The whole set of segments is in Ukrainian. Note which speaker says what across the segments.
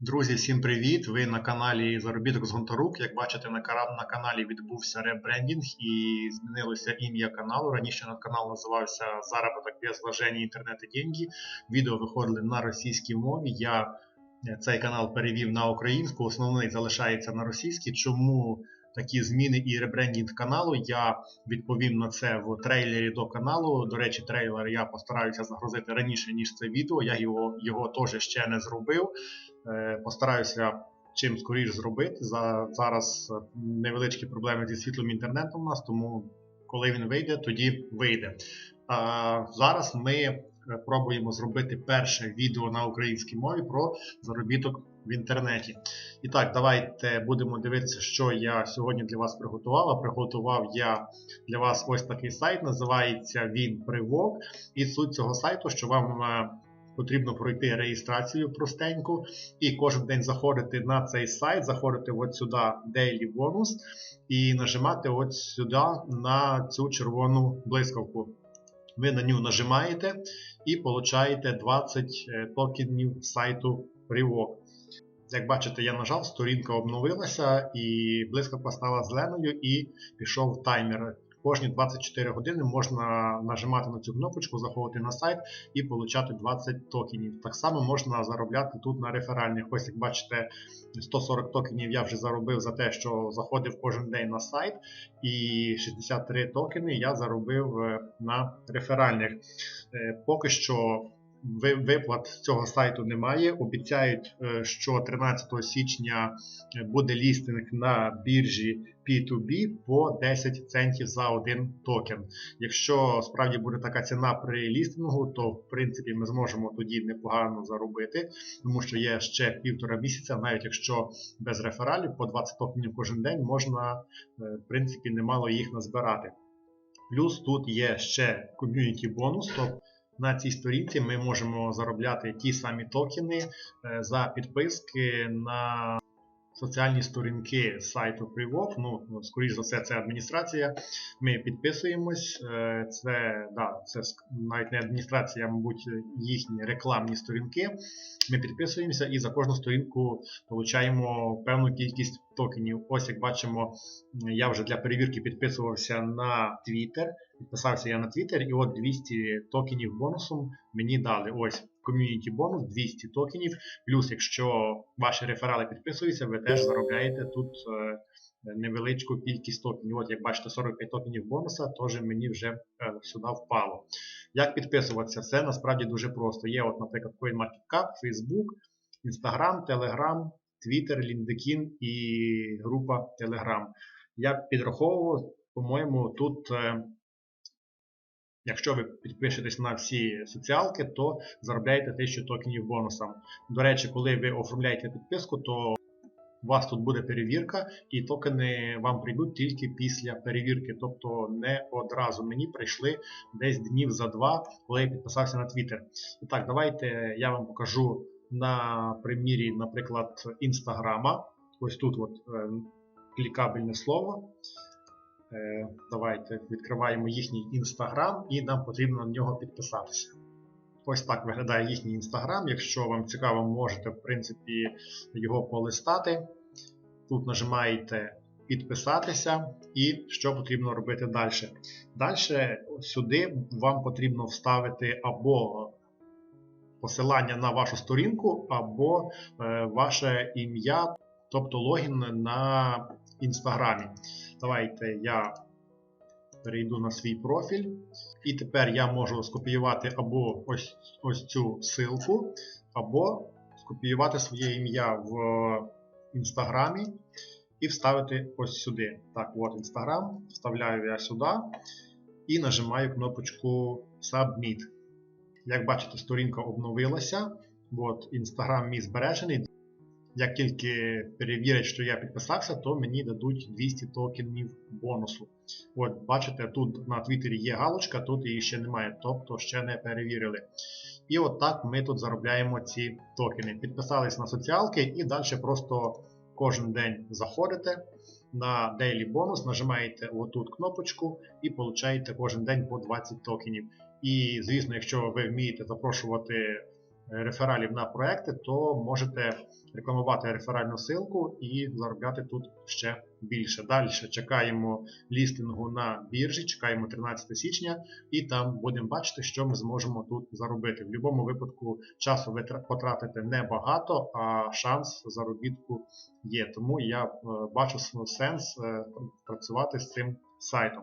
Speaker 1: Друзі, всім привіт! Ви на каналі Заробіток з Гонтарук. Як бачите, на каналі відбувся ребрендінг і змінилося ім'я каналу. Раніше на канал називався Заробіток без вложення інтернет і деньги. Відео виходили на російській мові. Я е, цей канал перевів на українську, основний залишається на російській. Чому такі зміни і ребрендінг каналу? Я відповім на це в трейлері до каналу. До речі, трейлер я постараюся загрузити раніше, ніж це відео. Я його, його теж ще не зробив. Е, Постараюся чим скоріш зробити. За, зараз е, невеличкі проблеми зі світлом інтернетом у нас, тому коли він вийде, тоді вийде. А зараз ми е, пробуємо зробити перше відео на українській мові про заробіток в інтернеті. І так, давайте будемо дивитися, що я сьогодні для вас приготував. Приготував я для вас ось такий сайт, називається він Привок. І суть цього сайту, що вам потрібно пройти реєстрацію простеньку і кожен день заходити на цей сайт, заходити от сюди Daily Bonus і нажимати от сюди на цю червону блискавку. Ви на нього нажимаєте і получаєте 20 е, токенів сайту Привок. Як бачите, я нажав, сторінка обновилася і блискавка стала зеленою і пішов таймер. Кожні 24 години можна нажимати на цю кнопочку, заходити на сайт і отримати 20 токенів. Так само можна заробляти тут на реферальних. Ось як бачите, 140 токенів я вже заробив за те, що заходив кожен день на сайт, і 63 токени я заробив е, на реферальних. Е, Поки що виплат з цього сайту немає. Обіцяють, е, що 13 січня е, буде лістинг на біржі P2B по 10 центів за один токен. Якщо справді буде така ціна при лістингу, то в принципі ми зможемо тоді непогано заробити, тому що є ще півтора місяця, навіть якщо без рефералів по 20 токенів кожен день можна е, в принципі немало їх назбирати. Плюс тут є ще ком'юніті бонус. тобто на цій сторінці ми можемо заробляти ті самі токени е, за підписки на соціальні сторінки сайту Привов. Ну, ну, скоріш за все, це адміністрація. Ми підписуємось. е, Це, да, це навіть не адміністрація, а мабуть, їхні рекламні сторінки. Ми підписуємося і за кожну сторінку отримуємо певну кількість токенів. Ось як бачимо, я вже для перевірки підписувався на Twitter. Підписався я на Twitter, і от 200 токенів бонусом мені дали. Ось ком'юніті бонус 200 токенів. Плюс, якщо ваші реферали підписуються, ви теж заробляєте тут е, невеличку кількість токенів. От як бачите, 45 токенів бонуса теж мені вже е, сюди впало. Як підписуватися? Це насправді дуже просто. Є, от, наприклад, CoinMarketCap, Facebook, Instagram, Telegram, Twitter, LinkedIn і група Telegram. Я підраховував, по-моєму, тут. Якщо ви підпишетесь на всі соціалки, то заробляєте 1000 токенів бонусом. До речі, коли ви оформляєте підписку, то у вас тут буде перевірка, і токени вам прийдуть тільки після перевірки. Тобто не одразу мені прийшли десь днів за два, коли я підписався на Twitter. І так, давайте я вам покажу на примірі, наприклад, інстаграма. Ось тут от, е, клікабельне слово. Е, Давайте відкриваємо їхній інстаграм і нам потрібно на нього підписатися. Ось так виглядає їхній інстаграм. Якщо вам цікаво, можете в принципі його полистати. Тут нажимаєте підписатися і що потрібно робити далі. Далі сюди вам потрібно вставити або посилання на вашу сторінку, або е, ваше ім'я, тобто логін на інстаграмі. Давайте я перейду на свій профіль. І тепер я можу скопіювати або ось, ось цю ссылку, або скопіювати своє ім'я в інстаграмі і вставити ось сюди. Так, от інстаграм, вставляю я сюди і нажимаю кнопочку Submit. Як бачите, сторінка обновилася. От, інстаграм мій збережений. Як тільки перевірять, що я підписався, то мені дадуть 200 токенів бонусу. От, бачите, тут на Твіттері є галочка, тут її ще немає, тобто ще не перевірили. І от так ми тут заробляємо ці токени. Підписались на соціалки і далі просто кожен день заходите на Daily Bonus, нажимаєте отут кнопочку і получаєте кожен день по 20 токенів. І, звісно, якщо ви вмієте запрошувати рефералів на проекти, то можете рекламувати реферальну ссылку і заробляти тут ще більше. Далі чекаємо лістингу на біржі, чекаємо 13 січня, і там будемо бачити, що ми зможемо тут заробити. В будь-якому випадку часу ви тра- потратите небагато, а шанс заробітку є. Тому я е, бачу сенс е, працювати з цим сайтом.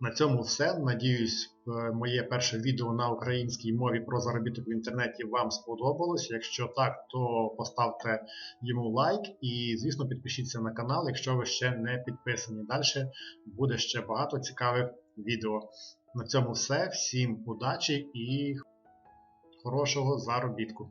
Speaker 1: На цьому все. Надіюсь, е, моє перше відео на українській мові про заробіток в інтернеті вам сподобалось. Якщо так, то поставте йому лайк і, звісно, підпишіться на канал, якщо ви ще не підписані. Далі буде ще багато цікавих відео. На цьому все. Всім удачі і хорошого заробітку.